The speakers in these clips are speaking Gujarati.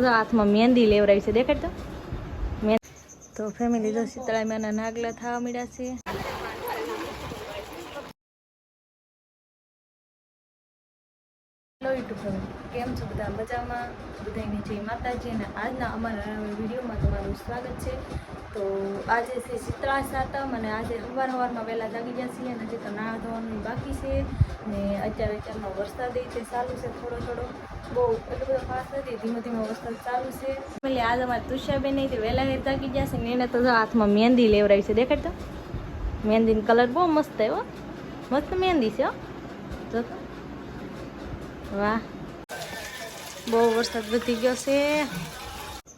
હાથમાં મહેંદી લેવરાવી છે. દેખાડ તો? મહેંદી તો ફેમિલી જો શીતળામાના નાગલા થવા મળ્યા છે. ફેમિલી કેમ છો બધા? મજામાં? બધાની જય માતાજી અને આજના અમારા વિડીયોમાં તમારું સ્વાગત છે. તો આજે છે શીતળા સાતમ અને આજે સવાર સવારમાં વહેલા જાગી ગયા છીએ અને હજી તો નાણાં ધોવાનું બાકી છે ને અત્યારે અત્યારમાં વરસાદ છે, ચાલુ છે થોડો થોડો. બહુ એટલો બધો ખાસ નથી, ધીમે ધીમે વરસાદ ચાલુ છે. એટલે આજ અમારે તુષાબેન તે વહેલા ઘેર જાગી ગયા છે ને એને તો હાથમાં મહેંદી લેવડાવી છે, દેખાડ તો. મહેંદીનો કલર બહુ મસ્ત આવ્યો મસ્ત મહેંદી છે જો વાહ. બહુ વરસાદ વધી ગયો છે.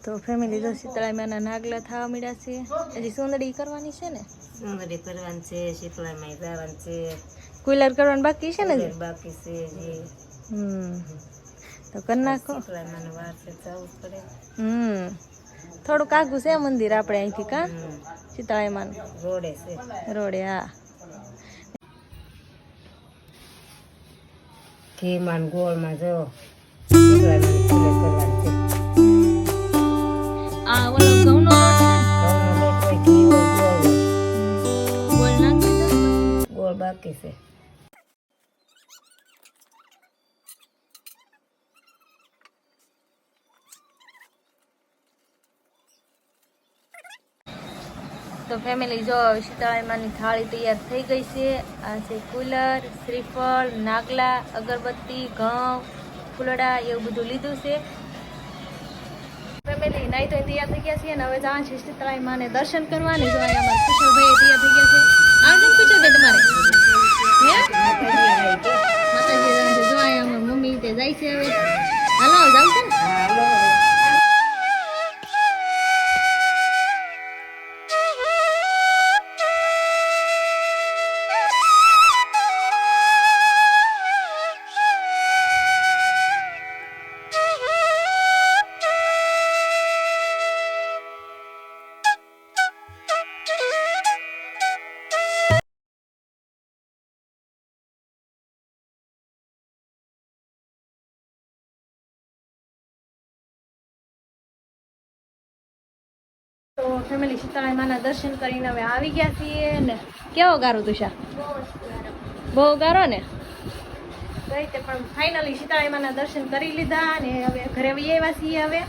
તો ફેમિલી જો શીતળામાના નાગલા થવા મળ્યા છે. હજી સુંદડી કરવાની છે ને? સુંદરી કરવાની છે શીતળામાં જવાનું છે. કુલર કરવાનું બાકી છે ને? બાકી છે હજી. હમ. તો કરી નાખો જવું પડે. હમ. થોડુંક આઘું છે મંદિર આપણે અહીંથી કા? હમ. શીતળામાનું રોડે છે. રોડે હા. ઘીમાં ગોળમાં જો. કરવાની. છે આ ઓલો ઘઉંનો ઘઉંનો લોટ હોય ઘી હોય ગોળ હોય ગોળ નાખી દો ગોળ બાકી છે. તો ફેમિલી જો શીતળામાની થાળી તૈયાર થઈ ગઈ છે. આ છે કુલર શ્રીફળ નાગલા અગરબત્તી ઘઉં ફૂલડા એવું બધું લીધું છે. ફેમિલી તો તૈયાર થઈ ગયા છે અને હવે જવાનું છે માને દર્શન કરવાની. જો અહીંયા અમારા કુશલભાઈ તૈયાર થઈ ગયા છે. આવજો ને કુશલભાઈ તમારે? હે? માતાજી મમ્મી તે જાય છે હવે. હાલો જાવ છે તો ફેમિલી સીતારામાના દર્શન કરીને હવે આવી ગયા છીએ ને કેવો ગારો તુષા બહુ ગારો ને? કઈ તે પણ ફાઇનલી સીતારામાના દર્શન કરી લીધા અને હવે ઘરે આવી આવ્યા છીએ હવે.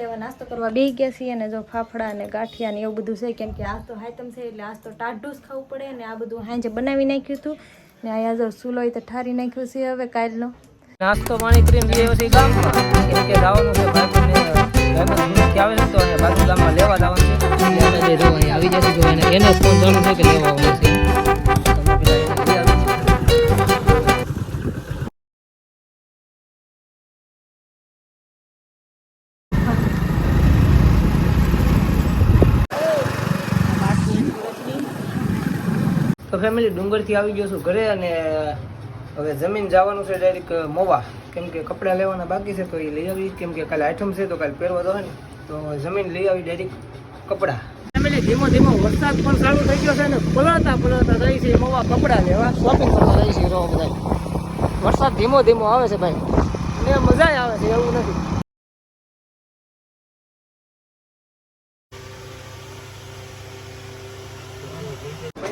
લેવા નાસ્તો કરવા બેસી ગયા છીએ અને જો ફાફડા અને ગાંઠિયા ને એવું બધું છે, કેમ કે આજ તો હાઈતમ છે એટલે આજ તો ટાઢું જ ખાવું પડે ને આ બધું હાંજે બનાવી નાખ્યું હતું ને અહીંયા જો સુલોય તો ઠારી નાખ્યું છે હવે કાલનો. નાસ્તો પાણી કરીને આવે છે? તો અહીંયા બાજુ ગામમાં લેવા જવાનું છે. અમે જે જો આવી જશે જો એને એને ફોન ચાલુ છે કે લેવા આવવાનું છે? તમે પેલા એને લઈ આવી તો ફેમિલી ડુંગરથી આવી ગયો છું ઘરે અને હવે જમીન જવાનું છે ડાયરેક્ટ મોવા. કેમ કે કપડાં લેવાના બાકી છે, તો એ લઈ આવી. કેમ કે કાલે આઈટમ છે, તો કાલે પહેરવા તો ને તો જમીન લઈ આવી ડાયરેક્ટ કપડાં. ધીમો ધીમો વરસાદ પણ ચાલુ થઈ ગયો છે ને, પલળતા પલળતા જાય છે મોવા કપડાં લેવા. શોપિંગ છે રો બધા વરસાદ ધીમો ધીમો આવે છે ભાઈ. ને મજા આવે છે, એવું નથી.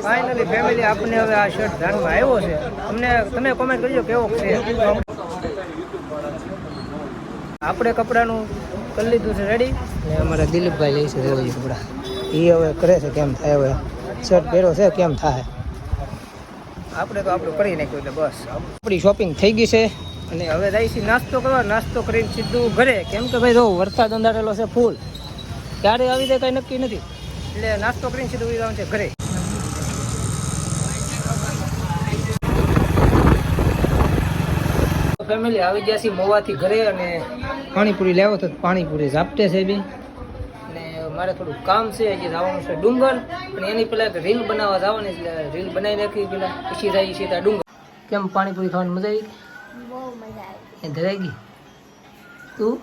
ફાઇનલી ફેમિલી આપને હવે આ શર્ટ ધ્યાનમાં આવ્યો છે. અમને તમે કોમેન્ટ કરજો કેવો છે. આપણે કપડાનું કરી લીધું છે. રેડી ને અમારા દિલીપભાઈ લઈ છે રેડી કપડા. એ હવે કરે છે કેમ થાય હવે? શર્ટ પહેર્યો છે કેમ થાય? આપણે તો આપણું કરી નાખ્યું એટલે બસ. આપણી શોપિંગ થઈ ગઈ છે. અને હવે જાય છે નાસ્તો કરવા. નાસ્તો કરીને સીધું ઘરે. કેમ કે ભાઈ જો વરસાદ અંધારેલો છે ફૂલ ક્યારે આવી જાય કંઈ નક્કી નથી. એટલે નાસ્તો કરીને સીધું જવાનું છે ઘરે. ફેમિલી આવી ગયા છીએ મોવાથી ઘરે અને પાણીપુરી લેવો તો પાણીપુરી ઝાપટે છે બી. અને મારે થોડું કામ છે હજી જવાનું છે ડુંગર. અને એની પહેલા એક રીલ બનાવવા જવાની એટલે રીલ બનાવી નાખી પેલા પછી જાય છે ત્યાં ડુંગર. કેમ પાણીપુરી ખાવાની મજા આવી? બહુ મજા આવી. એ ધરાઈ ગઈ? તું?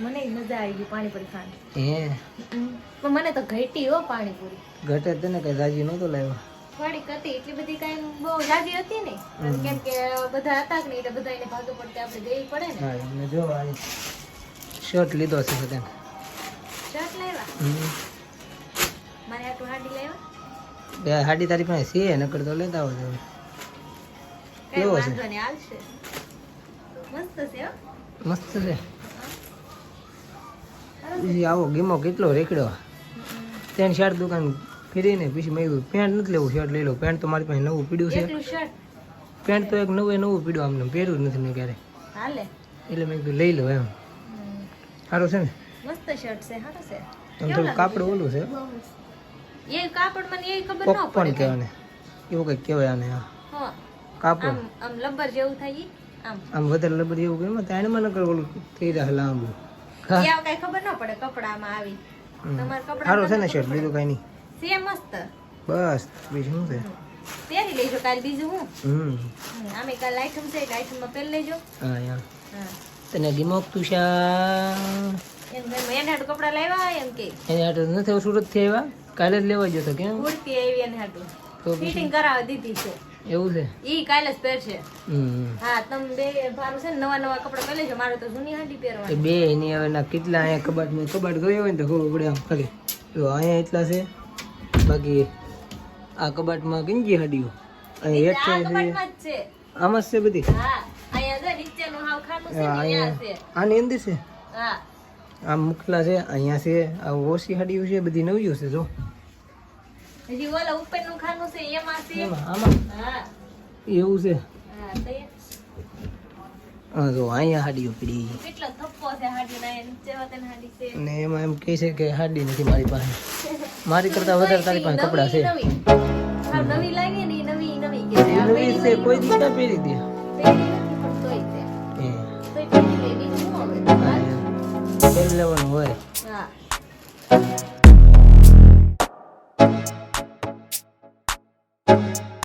મને મજા આવી ગઈ પાણીપુરી ખાવાની. હે. પણ મને તો ઘટી હો પાણીપુરી. ઘટે તને કઈ રાજી નહોતો લાવ્યો. થોડીક હતી એટલી બધી કઈ બહુ લાગી હતી ને. કેમ કે બધા હતા કે એટલે બધા એને ભાગે પડતે આપણે દેવી પડે ને. હા એમને જો આ શર્ટ લીધો છે બધા શર્ટ લેવા મારે આટલું હાડી લેવા બે હાડી તારી પાસે છે નકર તો લેતા આવજો કેવો છે? મસ્ત છે મસ્ત છે. આવો ગીમો કેટલો રેકડ્યો? ત્રણ શર્ટ દુકાન ફેરીને પછી મેં કીધું પેન્ટ નથી લેવું શર્ટ લઈ લો. પેન્ટ તો મારી પાસે નવું પીડ્યું છે. શર્ટ? પેન્ટ તો એક નવું એ નવું પીડ્યું આમને પહેર્યું નથી મેં ક્યારે એટલે મેં કીધું લઈ લઉં એમ. સારું છે ને? મસ્ત શર્ટ છે સારું છે. આમ થોડું કાપડ ઓલું છે. એ કાપડ મને એ ખબર ન પડે કહેવાય એવું કંઈક કહેવાય આને હા. કાપડ. આમ આમ જેવું થાય આમ. આમ વધારે લબડી એવું કહે તાણે નકર ઓલું થઈ રહ્યા લાંબુ. હા. કઈ ખબર ન પડે કપડામાં આવી. હમ. કપડા સારું છે ને શર્ટ બીજું કાંઈ નહીં. છે મસ્ત. બસ બીજું શું છે? પહેરી લેજો કાલ બીજું હું. હમ. આમે કાલ આઈટમ છે એટલે આઈટમમાં પહેરી લેજો. હા યા. તને ગીમોક તુષા એમ એને હાટું કપડા લાવ્યા એમ કે. એને હાટો નથી સુરતથી આવ્યા? કાલે જ લેવા ગયો તો કેમ? કુર્તી આવી એને હાટું. તો ફિટિંગ કરાવી દીધી છે. એવું છે? ઈ કાલે જ પહેરશે. હા તમે બે ભારું છે ને નવા નવા કપડા પહેરી છે મારે તો જૂની હાડી પહેરવાની. બે એની હવે ના કેટલા અહીંયા કબાટમાં કબાટ ગયો હોય ને તો ખબર પડે આમ ખાલી જો અહીંયા એટલા છે. બાકી આ કબાટમાં ગંજી હાડીઓ અહીં હેઠ છે કપાટમાં જ છે. આમાં બધી? જો છે છે. આની અંદર છે? આમ મુખલા છે અહીંયા છે આ ઓછી હાડીઓ છે બધી નવીઓ છે જો. એવું છે? હા જો અહીંયા હાડીઓ પડી. ના એમાં એમ કહે છે કે હાડી નથી મારી પાસે. મારી કરતા વધારે તારી પાસે કપડાં છે. નવી. લાગે ને નવી નવી કે નવી છે કોઈ દી ના પહેરી દે. પહેરી લેવાનું હોય. હા.